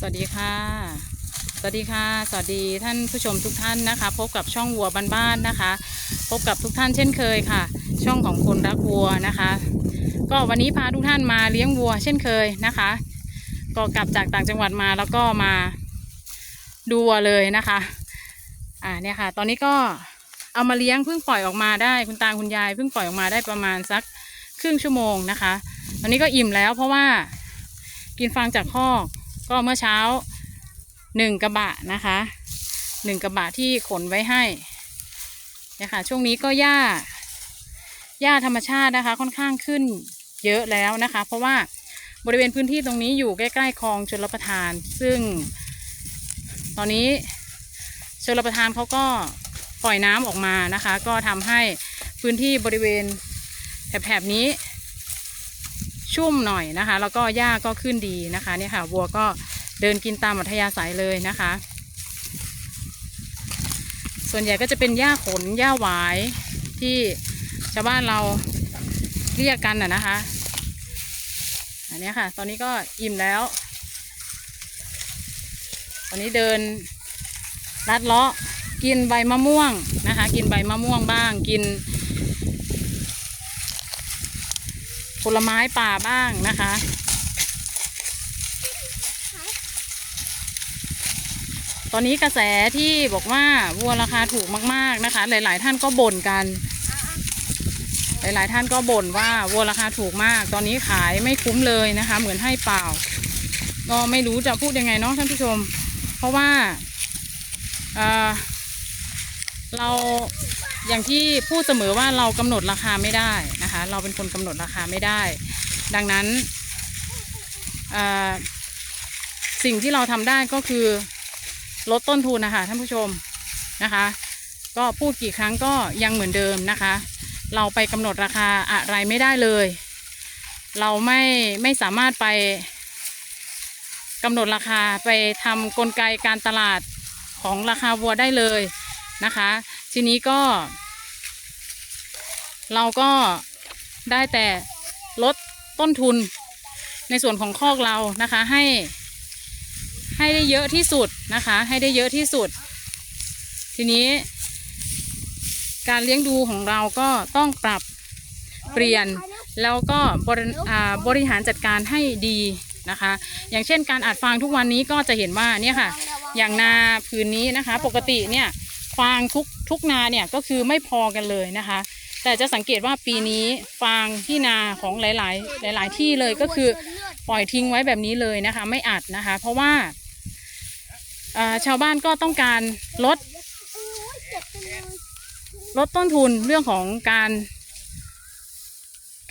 สวัสดีค่ะ สวัสดีค่ะ สวัสดีท่านผู้ชมทุกท่านนะคะ พบกับช่องวัวบ้านๆนะคะ พบกับทุกท่านเช่นเคยค่ะ ช่องของคนรักวัวนะคะ ก็วันนี้พาทุกท่านมาเลี้ยงวัว เช่นเคยนะคะ ก็กลับจากต่างจังหวัดมาแล้วก็มาดูวัวเลยนะคะ อ่าเนี่ยค่ะ ตอนนี้ก็เอามาเลี้ยงเพิ่งปล่อยออกมาได้คุณตาคุณยายเพิ่งปล่อยออกมาได้ประมาณสักครึ่งชั่วโมงนะคะ ตอนนี้ก็อิ่มแล้วเพราะว่ากินฟางจากคอก ก็เมื่อเช้าหนึ่งกระบะนะคะหนึ่งกระบะที่ขนไว้ให้เนี่ยค่ะช่วงนี้ก็หญ้าหญ้าธรรมชาตินะคะ ค่อนข้างขึ้นเยอะแล้วนะคะ เพราะว่าบริเวณพื้นที่ตรงนี้อยู่ใกล้ๆคลองชลประทาน ซึ่ง ตอนนี้ชลประทานเขาก็ปล่อยน้ำออกมานะคะ ก็ทำให้พื้นที่บริเวณแถบๆนี้ ชุ่มหน่อยนะคะ แล้วก็หญ้าก็ขึ้นดีนะคะเนี่ยค่ะวัวก็เดินกินตามอัธยาศัยเลยนะคะ ส่วนใหญ่ก็จะเป็นหญ้าขนหญ้าหวายที่ชาวบ้านเราเรียกกันน่ะนะคะ อันนี้ค่ะ ตอนนี้ก็อิ่มแล้ว ตอนนี้เดินลัดเลาะกินใบมะม่วงนะคะ กินใบมะม่วงบ้าง กิน ผลไม้ป่าบ้างนะคะ ตอนนี้กระแสที่บอกว่าวัวราคาถูกมาก ๆนะคะ หลาย ๆ ท่านก็บ่นกัน หลาย ๆ ท่านก็บ่นว่าวัวราคาถูกมาก ตอนนี้ขายไม่คุ้มเลยนะคะ เหมือนให้เปล่า ก็ไม่รู้จะพูดยังไงเนาะท่านผู้ชม เพราะว่าเเราอย่างที่พูดเสมอว่าเรากำหนดราคาไม่ได้นะ เราเป็นคนกำหนดราคาไม่ได้ ดังนั้นสิ่งที่เราทำได้ก็คือลดต้นทุนนะคะท่านผู้ชมนะคะ ก็พูดกี่ครั้งก็ยังเหมือนเดิมนะคะ เราไปกำหนดราคาอะไรไม่ได้เลย เราไม่ไม่สามารถไปกำหนดราคาไปทำกลไกการตลาดของราคาวัวได้เลยนะคะ ทีนี้ก็ เราก็ ได้แต่ลดต้นทุนในส่วนของคอกเรานะคะให้ ให้ได้เยอะที่สุดนะคะ ให้ได้เยอะที่สุด ทีนี้ การเลี้ยงดูของเราก็ต้องปรับเปลี่ยนแล้วก็บริบริหารจัดการให้ดีนะคะ อย่างเช่นการอัดฟางทุกวันนี้ก็จะเห็นว่าเนี่ยค่ะ อย่างนาผืนนี้นะคะ ปกติเนี่ยฟางทุกทุกนาเนี่ยก็คือไม่พอกันเลยนะคะ แต่จะสังเกตว่าปีนี้ฟางที่นาของหลาย ๆ หลาย ๆ ที่เลยก็คือปล่อยทิ้งไว้แบบนี้เลยนะคะ ไม่อัดนะคะ เพราะว่าชาวบ้านก็ต้องการลดลดต้นทุนเรื่องของการ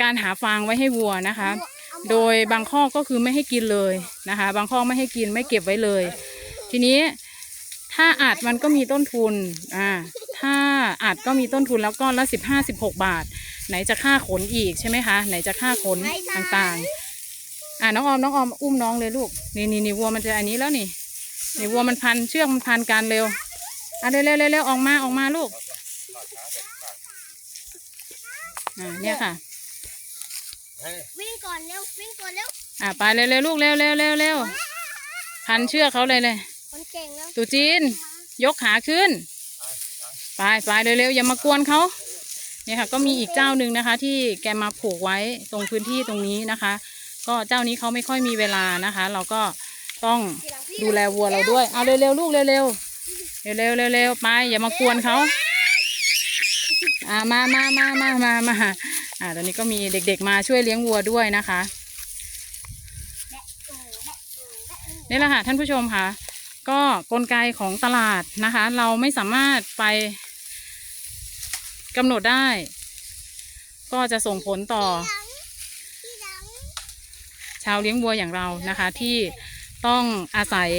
การหาฟางไว้ให้วัวนะคะ โดยบางข้อก็คือไม่ให้กินเลยนะคะ บางข้อไม่ให้กินไม่เก็บไว้เลย ทีนี้ ถ้าอัดมันก็มีต้นทุน อ่า ถ้าอัดก็มีต้นทุนแล้วก้อนละสิบห้าสิบหกบาท ไหนจะค่าขนอีกใช่ไหมคะ ไหนจะค่าขนต่างๆ อ่าน้องออมน้องออมอุ้มน้องเลยลูก นี่นี่นี่วัวมันจะอันนี้แล้วนี่ นี่วัวมันพันเชือกมันพันกันเร็ว อะเร็วเร็วเร็วเร็วออกมาออกมาลูก อ่าเนี่ยค่ะ วิ่งก่อนเร็ววิ่งก่อนเร็ว อ่าไปเร็วเร็วลูกเร็วเร็วเร็วเร็วพันเชือกเขาเลยเลย คนเก่งแล้ว ตูจีน ยกขาขึ้น ไปไปเร็วๆอย่ามากวนเขาเนี่ยค่ะก็มีอีกเจ้าหนึ่งนะคะ ที่แกมาผูกไว้ตรงพื้นที่ตรงนี้นะคะ ก็เจ้านี้เขาไม่ค่อยมีเวลานะคะ เราก็ต้องดูแลวัวเราด้วยเอาเร็วๆลูกเร็วๆเร็วๆเร็วๆไปอย่ามากวนเขาอ่ามามามามามามาอ่าตอนนี้ก็มีเด็กๆมาช่วยเลี้ยงวัวด้วยนะคะนี่แหละค่ะท่านผู้ชมค่ะ ก็กลไกของตลาดนะคะ เราไม่สามารถไปกำหนดได้ ก็จะส่งผลต่อ ชาวเลี้ยงวัวอย่างเรานะคะ ที่ต้องอาศัย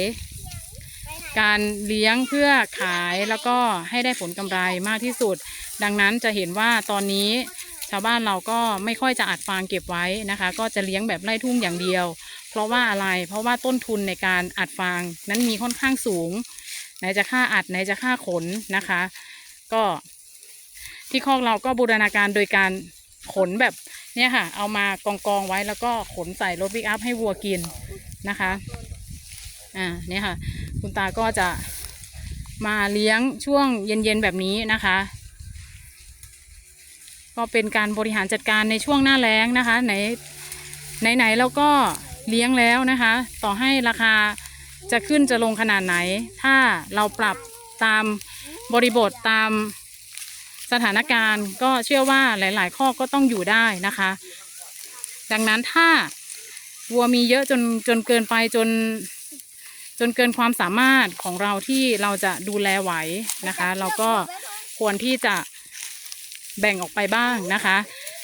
การเลี้ยงเพื่อขายแล้วก็ให้ได้ผลกำไรมากที่สุด ดังนั้นจะเห็นว่าตอนนี้ชาวบ้านเราก็ไม่ค่อยจะอัดฟางเก็บไว้นะคะ ก็จะเลี้ยงแบบไร่ทุ่งอย่างเดียว ราะว่าอะไรเพราะว่าต้นทุนในการอัดฟางนั้นมีค่อนข้างสูง ไหนจะค่าอัดไหนจะค่าขนนะคะ ก็ที่คอกเราก็บูรณาการโดยการขนแบบเนี่ยค่ะ เอามากองกองไว้แล้วก็ขนใส่รถปิกอัพให้วัวกินนะคะ อ่าเนี่ยค่ะ คุณตาก็จะมาเลี้ยงช่วงเย็นๆแบบนี้นะคะ ก็เป็นการบริหารจัดการในช่วงหน้าแล้งนะคะ ไหนไหนๆเราก็ เลี้ยงแล้วนะคะ ต่อให้ราคาจะขึ้นจะลงขนาดไหน ถ้าเราปรับตามบริบทตามสถานการณ์ ก็เชื่อว่าหลาย ๆ ข้อก็ต้องอยู่ได้นะคะ ดังนั้นถ้าวัวมีเยอะจนจนเกินไปจน จนเกินความสามารถของเราที่เราจะดูแลไหวนะคะ เราก็ควรที่จะแบ่งออกไปบ้างนะคะ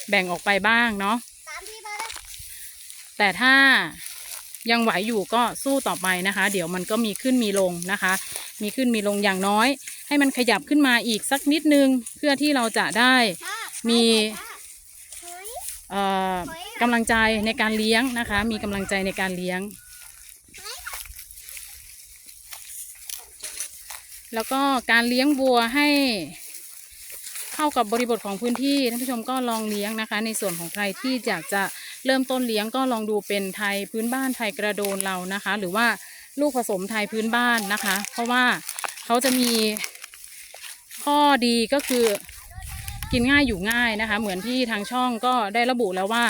แบ่งออกไปบ้างเนาะ ตามพี่มาเลย แต่ถ้ายังไหวอยู่ก็สู้ต่อไปนะคะ เดี๋ยวมันก็มีขึ้นมีลงนะคะ มีขึ้นมีลงอย่างน้อย ให้มันขยับขึ้นมาอีกสักนิดนึง เพื่อที่เราจะได้มีเอ่อกำลังใจในการเลี้ยงนะคะ มีกำลังใจในการเลี้ยง แล้วก็การเลี้ยงวัวให้ เข้ากับบริบทของพื้นที่ท่านผู้ชมก็ลองเลี้ยงนะคะ ในส่วนของใครที่อยากจะเริ่มต้นเลี้ยงก็ลองดูเป็นไทยพื้นบ้านไทยกระโดนเรานะคะ หรือว่าลูกผสมไทยพื้นบ้านนะคะ เพราะว่าเขาจะมีข้อดีก็คือกินง่ายอยู่ง่ายนะคะ เหมือนที่ทางช่องก็ได้ระบุแล้วว่า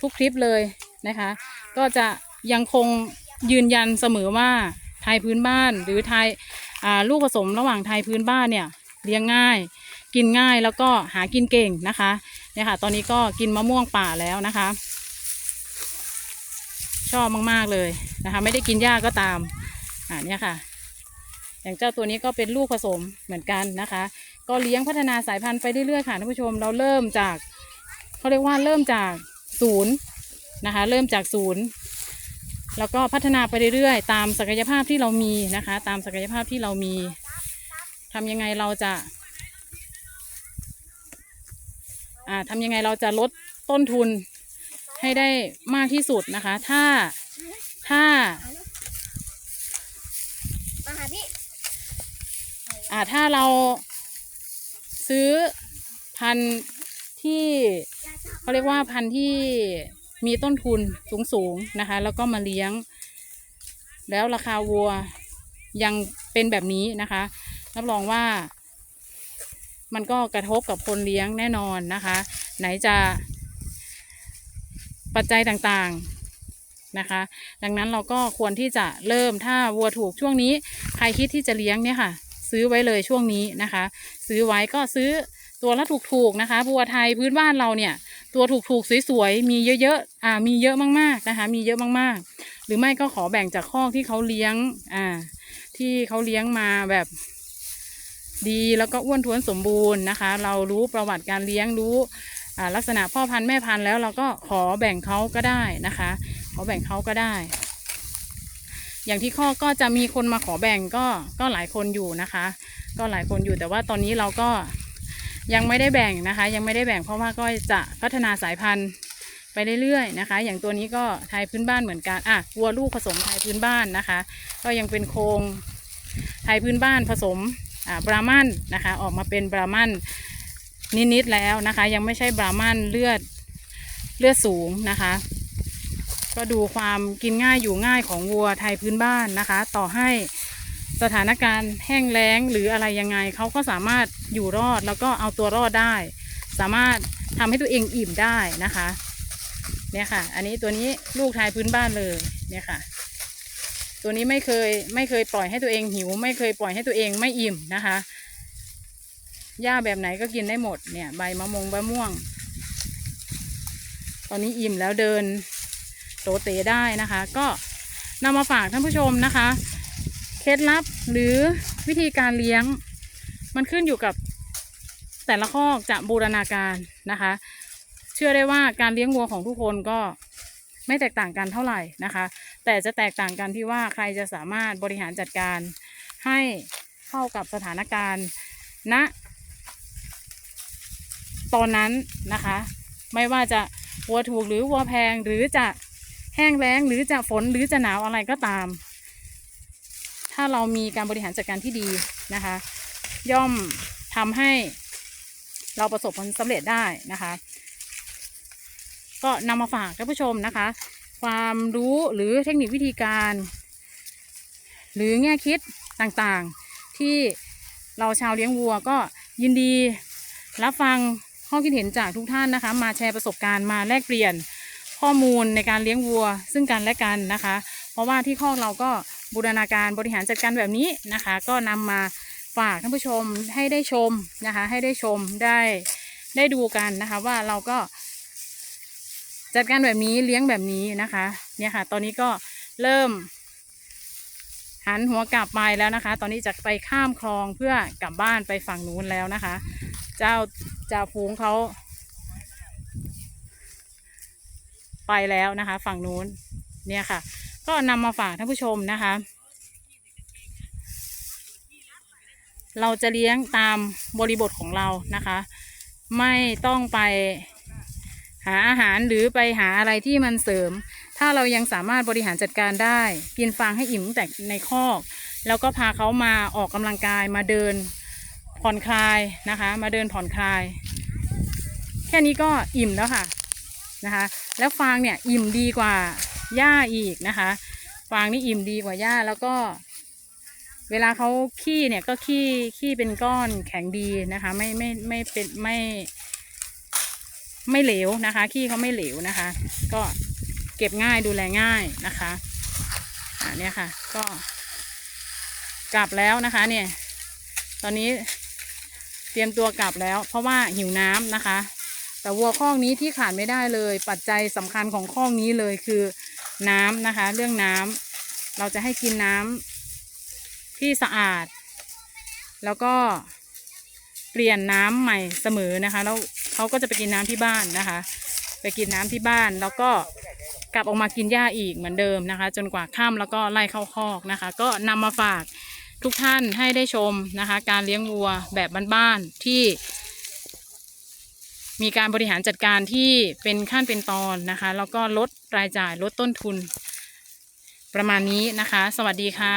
ทุกคลิปเลยนะคะ ก็จะยังคงยืนยันเสมอว่าไทยพื้นบ้านหรือไทยลูกผสมระหว่างไทยพื้นบ้านเนี่ย เลี้ยงง่าย กินง่ายแล้วก็หากินเก่งนะคะเนี่ยค่ะ ตอนนี้ก็กินมะม่วงป่าแล้วนะคะ ชอบมากๆเลยนะคะ ไม่ได้กินหญ้าก็ตามอ่าเนี่ยค่ะ อย่างเจ้าตัวนี้ก็เป็นลูกผสมเหมือนกันนะคะ ก็เลี้ยงพัฒนาสายพันธุ์ไปเรื่อยๆค่ะท่านผู้ชมเราเริ่มจากเขาเรียกว่าเริ่มจากศูนย์นะคะ เริ่มจากศูนย์แล้วก็พัฒนาไปเรื่อยๆ ตามศักยภาพที่เรามีนะคะ ตามศักยภาพที่เรามี ทำยังไงเราจะอ่าทำยังไงเราจะลดต้นทุนให้ได้มากที่สุดนะคะ ถ้าถ้ามาหาพี่อ่าถ้าเราซื้อพันธุ์ที่เขาเรียกว่าพันธุ์ที่มีต้นทุนสูงๆนะคะ แล้วก็มาเลี้ยง แล้วราคาวัวยังเป็นแบบนี้นะคะ รับรองว่า มันก็กระทบกับคนเลี้ยงแน่นอนนะคะ ไหนจะปัจจัยต่างๆนะคะ ดังนั้นเราก็ควรที่จะเริ่มถ้าวัวถูกช่วงนี้ ใครคิดที่จะเลี้ยงเนี่ยค่ะ ซื้อไว้เลยช่วงนี้นะคะ ซื้อไว้ก็ซื้อตัวละถูกๆนะคะวัวไทยพื้นบ้านเราเนี่ย ตัวถูกๆสวยๆมีเยอะๆอ่ามีเยอะมากๆนะคะ มีเยอะมากๆ หรือไม่ก็ขอแบ่งจากคอกที่เขาเลี้ยงอ่าที่เขาเลี้ยงมาแบบ ดีแล้วก็อ้วนท้วนสมบูรณ์นะคะ เรารู้ประวัติการเลี้ยงรู้ลักษณะพ่อพันธุ์แม่พันธุ์แล้วเราก็ขอแบ่งเขาก็ได้นะคะ ขอแบ่งเขาก็ได้ อย่างที่ข้อก็จะมีคนมาขอแบ่งก็ก็หลายคนอยู่นะคะ ก็หลายคนอยู่แต่ว่าตอนนี้เราก็ยังไม่ได้แบ่งนะคะ ยังไม่ได้แบ่งเพราะว่าก็จะพัฒนาสายพันธุ์ไปเรื่อยๆนะคะ อย่างตัวนี้ก็ไทยพื้นบ้านเหมือนกันอะวัวลูกผสมไทยพื้นบ้านนะคะ ก็ยังเป็นโครงไทยพื้นบ้านผสม บราหมันนะคะออกมาเป็นบราหมันนิดๆแล้วนะคะ ยังไม่ใช่บราหมันเลือดเลือดสูงนะคะ ก็ดูความกินง่ายอยู่ง่ายของวัวไทยพื้นบ้านนะคะ ต่อให้สถานการณ์แห้งแล้งหรืออะไรยังไงเขาก็สามารถอยู่รอดแล้วก็เอาตัวรอดได้ สามารถทำให้ตัวเองอิ่มได้นะคะเนี่ยค่ะ อันนี้ตัวนี้ลูกไทยพื้นบ้านเลยเนี่ยค่ะ ตัวนี้ไม่เคยไม่เคยปล่อยให้ตัวเองหิว ไม่เคยปล่อยให้ตัวเองไม่อิ่มนะคะหญ้าแบบไหนก็กินได้หมดเนี่ย ใบมะมงใบม่วง ตอนนี้อิ่มแล้วเดินโตเตได้นะคะ ก็นำมาฝากท่านผู้ชมนะคะ เคล็ดลับหรือวิธีการเลี้ยง มันขึ้นอยู่กับแต่ละข้อจะบูรณาการนะคะ เชื่อได้ว่าการเลี้ยงวัวของทุกคนก็ไม่แตกต่างกันเท่าไหร่นะคะ แต่จะแตกต่างกันที่ว่าใครจะสามารถบริหารจัดการให้เข้ากับสถานการณ์ณตอนนั้นนะคะ ไม่ว่าจะวัวถูกหรือวัวแพงหรือจะแห้งแล้งหรือจะฝนหรือจะหนาวอะไรก็ตาม ถ้าเรามีการบริหารจัดการที่ดีนะคะ ย่อมทำให้เราประสบผลสำเร็จได้นะคะ ก็นำมาฝากท่านผู้ชมนะคะ ความรู้หรือเทคนิควิธีการ หรือแง่คิดต่างๆ ที่เราชาวเลี้ยงวัวก็ยินดีรับฟังข้อคิดเห็นจากทุกท่านนะคะ มาแชร์ประสบการณ์มาแลกเปลี่ยนข้อมูลในการเลี้ยงวัว ซึ่งกันและกันนะคะ เพราะว่าที่คอเราก็บูรณาการบริหารจัดการแบบนี้นะคะ ก็นำมาฝากท่านผู้ชมให้ได้ชมนะคะ ให้ได้ชมได้ได้ดูกันนะคะ ว่าเราก็ จัดการแบบนี้เลี้ยงแบบนี้นะคะ เนี่ยค่ะ ตอนนี้ก็เริ่ม หันหัวกลับไปแล้วนะคะ ตอนนี้จะไปข้ามคลองเพื่อกลับบ้านไปฝั่งนู้นแล้วนะคะ เจ้าจ่าฝูงเขาไปแล้วนะคะ ฝั่งนู้นเนี่ยค่ะ ก็นำมาฝากท่านผู้ชมนะคะ เราจะเลี้ยงตามบริบทของเรานะคะ ไม่ต้องไป หาอาหารหรือไปหาอะไรที่มันเสริม ถ้าเรายังสามารถบริหารจัดการได้ กินฟางให้อิ่มแต่ในคอก แล้วก็พาเขามาออกกำลังกายมาเดินผ่อนคลายนะคะ มาเดินผ่อนคลาย แค่นี้ก็อิ่มแล้วค่ะนะคะ แล้วฟางเนี่ยอิ่มดีกว่าหญ้าอีกนะคะ ฟางนี่อิ่มดีกว่าหญ้าแล้วก็ เวลาเขาขี้เนี่ยก็ขี้ขี้เป็นก้อนแข็งดีนะคะ ไม่ไม่ไม่เป็นไม่ไไม่เหลวนะคะขี้เขาไม่เหลวนะคะ ก็เก็บง่ายดูแลง่ายนะคะอ่าเนี่ยค่ะ ก็กลับแล้วนะคะ เนี่ย ตอนนี้เตรียมตัวกลับแล้ว เพราะว่าหิวน้ำนะคะ แต่วัวข้องนี้ที่ขาดไม่ได้เลย ปัจจัยสำคัญของข้องนี้เลยคือน้ำนะคะ เรื่องน้ำเราจะให้กินน้ำที่สะอาด แล้วก็เปลี่ยนน้ำใหม่เสมอนะคะ แล้ว เขาก็จะไปกินน้ำที่บ้านนะคะ ไปกินน้ำที่บ้านแล้วก็กลับออกมากินหญ้าอีกเหมือนเดิมนะคะ จนกว่าค่ำแล้วก็ไล่เข้าคอกนะคะ ก็นำมาฝากทุกท่านให้ได้ชมนะคะ การเลี้ยงวัวแบบบ้านๆที่ มีการบริหารจัดการที่เป็นขั้นเป็นตอนนะคะ แล้วก็ลดรายจ่ายลดต้นทุนประมาณนี้นะคะ สวัสดีค่ะ